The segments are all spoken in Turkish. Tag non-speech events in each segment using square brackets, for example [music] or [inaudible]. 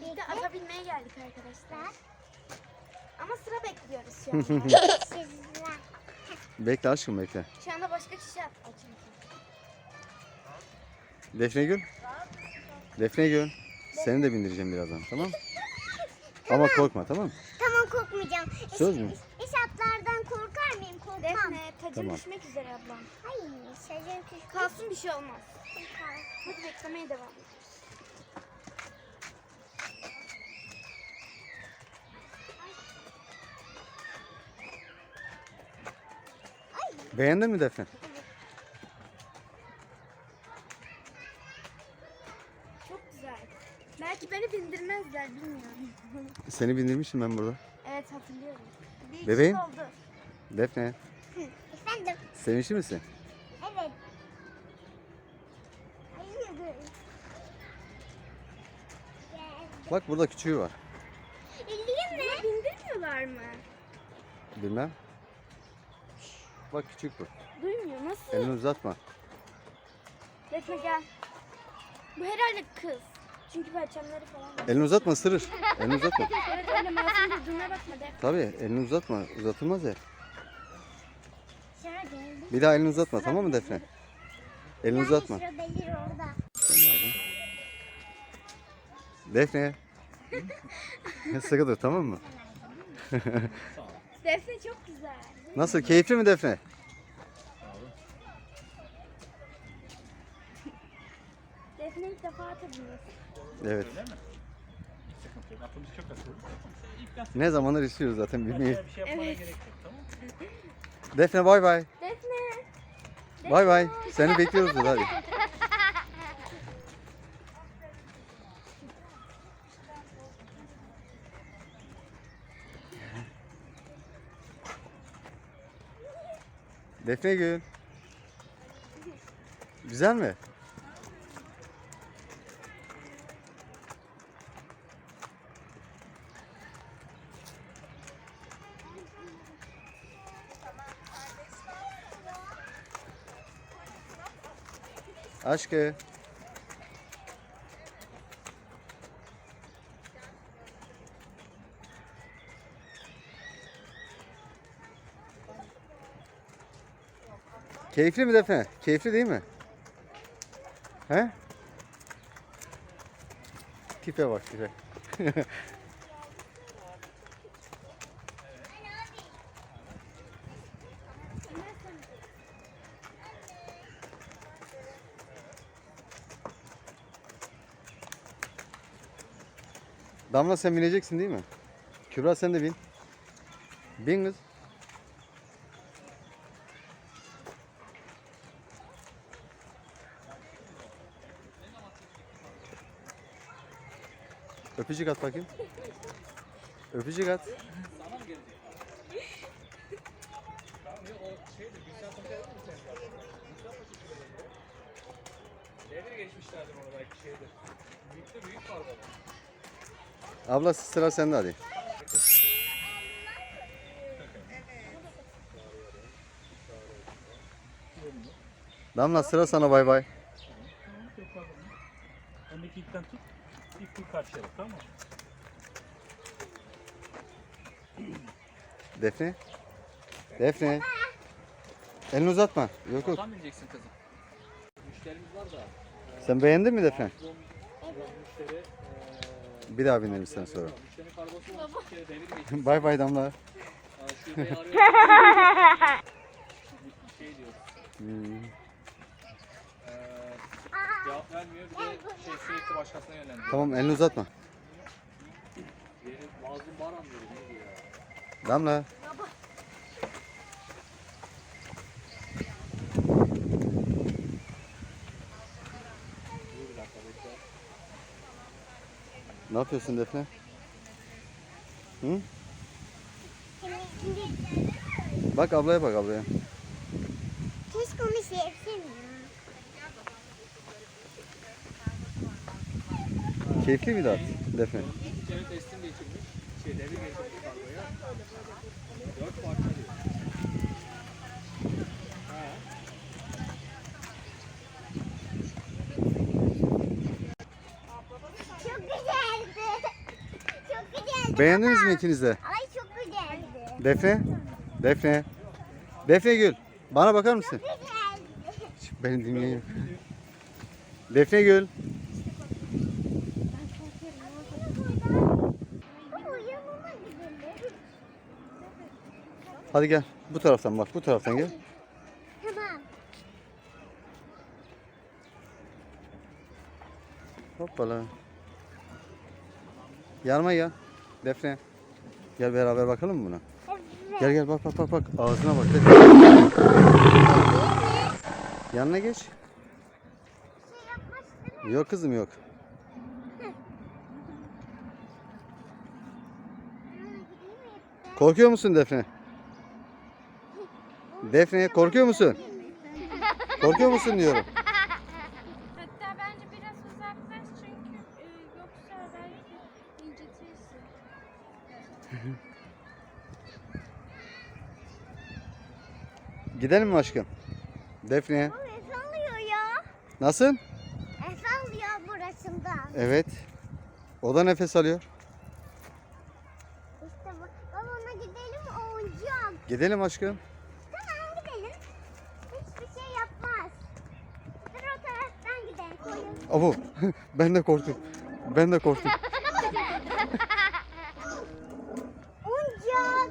birlikte ata binmeye geldik arkadaşlar. Ama sıra bekliyoruz şu anda. [laughs] Bekle aşkım bekle. şu anda başka kişi at çünkü. Defne Gül. Defne Gül. Seni de bindireceğim birazdan tamam [laughs] Ama korkma tamam mı? Tamam korkmayacağım. Söz mü? İş atlardan korkar mıyım? Korkmam. Defne tacım Tamam. düşmek üzere ablam. Hayır, küçük. Kalsın bir şey olmaz. Hadi beklemeye devam ediyoruz. Beğendin mi Defne? Çok güzel. Belki beni bindirmezler bilmiyorum. Seni bindirmiştim ben burada. Evet hatırlıyorum. Bir iki Bebeğim? oldu. Defne. Efendim, Sevinçli misin? evet. Bak burada küçüğü var. İlgili mi? Bindirmiyorlar mı? Bilmem. Bak küçük bu. Duymuyor. Nasıl? Elini uzatma. Defne gel. Bu herhalde kız. Çünkü perçemleri falan var. Elini uzatma ısırır. Elini uzatma. [laughs] Evet öyle masum durduğuna bakma Defne. Tabii elini uzatma. Uzatılmaz ya. Bir daha elini uzatma tamam mı Defne? Elini uzatma. Defne. [laughs] Sıkı dur tamam mı? Defne çok güzel. Nasıl keyifli mi Defne? Defne ilk defa atabiliyor. Evet. Öyle mi? Sıkıntı yok. Atımız çok atıldı. İlk defa Ne zamandır istiyoruz zaten bilmeyi. bir şey yapmana Evet. gerek yok. Tamam mı? Defne bay bay. Defne. Bay bay. Seni bekliyoruz hadi. Defne Gül. Güzel mi? Aşkı. Keyifli mi Defne? Keyifli değil mi? He? Tipe bak tipe. [laughs] Damla sen bineceksin değil mi? Kübra sen de bin. Bin kız. Öpücük at bakayım. Öpücük at. Devir geçmişlerdi onu belki şeydir. Büyükte büyük var baba. Abla sıra sende hadi. Damla sıra sana bay bay. Öndeki ipten tut. İp bir karşıya tamam mı? Defne. Defne. Elini uzatma. Yok yok. Tam bineceksin kızım. Müşterimiz var da. Sen beğendin mi Defne? Müşteri eee Bir daha binelim sen sonra. Müşteri kargosu var. Bir kere devir geçmiş. [laughs] bay bay Damla. Şubeyi arıyor. [laughs] Şey diyor. Hmm. Vermiyor. Bir de şey sürekli başkasına yönlendiriyor. Tamam elini uzatma. Yeni bazı baran diyor. Ne diyor ya? Damla. Dur bir dakika bekle. Ne yapıyorsun Defne? Hı? Bak ablaya bak ablaya. Keşke onu sevsem ya. Keyifli bir dert Defne. İki kere testim geçirmiş. Şey devir geçirmiş kargoya. Dört parça diyor. Ha. Çok güzeldi. Beğendiniz mi ikiniz de? Ay çok güzeldi. Defne? Defne? Defne Gül. Bana bakar mısın? Güzeldi. Beni dinleyin. Defne Gül. Baba yanıma gidelim. Hadi gel. Bu taraftan bak. Bu taraftan gel. Tamam. Hoppala. Yanıma gel. Defne. Gel beraber bakalım mı buna? Evet. Gel gel bak bak bak bak. Ağzına bak. Yanına geç. Şey? Yok kızım yok. Korkuyor musun Defne? Defne korkuyor musun? Korkuyor musun diyorum. Hatta bence biraz uzaklaş çünkü e, yoksa belki incitirsin. Gidelim mi aşkım? Defne. Baba Efe alıyor ya. Nasıl? Efe alıyor burasından. Evet. O da nefes alıyor. İşte bak. Baba ona gidelim oyuncak. Gidelim aşkım. Tamam gidelim. Hiçbir şey yapmaz. Dur o taraftan gidelim. Koyun. Abo [laughs] ben de korktum. Ben de korktum. [laughs] Oyuncak.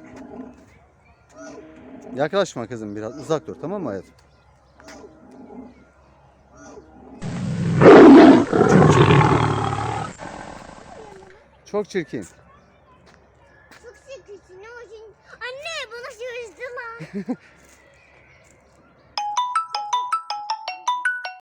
Yaklaşma kızım biraz uzak dur tamam mı hayatım? Çok çirkin. Çok çirkin. Çok olsun? Anne bana lan. [laughs]